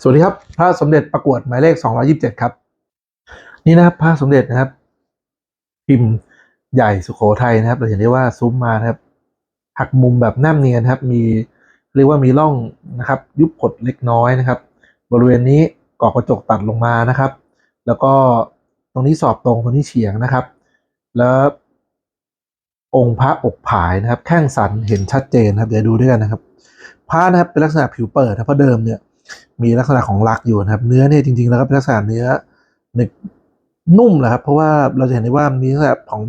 สวัสดีครับ พระสมเด็จประกวดหมายเลข 227 ครับ นี่นะครับพระสมเด็จนะครับ พิมพ์ใหญ่สุโขทัยนะครับ เราเห็นได้ว่าซุ้มมานะครับหักมุมแบบแนบเนียนนครับ มีเรียกว่ามีร่องนะครับ ยุบผดเล็กน้อยนะครับ บริเวณนี้กรอบกระจกตัดลงมานะครับ แล้วก็ตรงนี้สอบตรงตรงนี้เฉียงนะครับ แล้วองค์พระอกผายนะครับ แข้งสันเห็นชัดเจนครับเดี๋ยวดูด้วยกันนะครับพระนะครับเป็นลักษณะผิวเปิดนะเพราะเดิมเนี่ย มีลักษณะของลักอยู่นะครับ เนื้อเนี่ยจริงๆแล้วก็เป็นลักษณะเนื้อหนึบนุ่มแหละครับ เพราะว่าเราจะเห็นได้ว่ามีลักษณะของ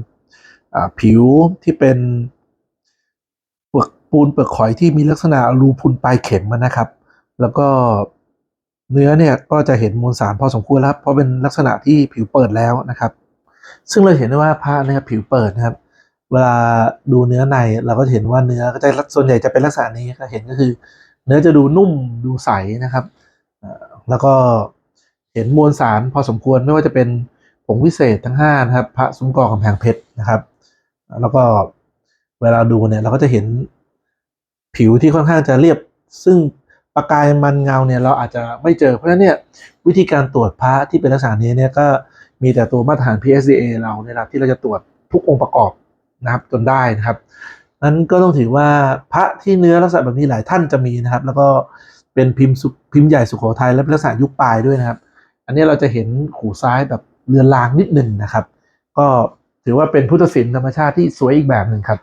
อผิวที่เป็นเปลือกปูนเปลือกหอยที่มีลักษณะรูพุนปลายเข็มนะครับ แล้วก็เนื้อเนี่ยก็จะเห็นมวลสารพอสมควรแล้วครับเพราะเป็นลักษณะที่ผิวเปิดแล้วนะครับ ซึ่งเราเห็นได้ว่าผ้านะครับผิวเปิดนะครับ เวลาดูเนื้อในเราก็เห็นว่าเนื้อก็จะส่วนใหญ่จะเป็นลักษณะนี้ก็เห็นก็คือ เนื้อจะดูนุ่มดูใสนะครับ แล้วก็เห็นมวลสารพอสมควรไม่ว่าจะเป็นผงวิเศษทั้งห้านะครับ พระซุ้มกอกำแพงเพชรนะครับ แล้วก็เวลาดูเนี่ยเราก็จะเห็นผิวที่ค่อนข้างจะเรียบ ซึ่งประกายมันเงาเนี่ยเราอาจจะไม่เจอ เพราะฉะนั้นเนี่ยวิธีการตรวจพระที่เป็นลักษณะนี้เนี่ยก็มีแต่ตัวมาตรฐาน PSDA เราเนี่ยนะครับที่เราจะตรวจทุกองค์ประกอบนะครับจนได้นะครับ นั้นก็ต้องถือว่าพระที่เนื้อลักษณะแบบนี้หลายท่านจะมีนะครับ แล้วก็เป็นพิมพ์สุพิมพ์ใหญ่สุโขทัยและเป็นลักษณะยุคปลายด้วยนะครับ อันนี้เราจะเห็นขูซ้ายแบบเรือนรางนิดหนึ่งนะครับ ก็ถือว่าเป็นพุทธศิลป์ธรรมชาติที่สวยอีกแบบหนึ่งครับ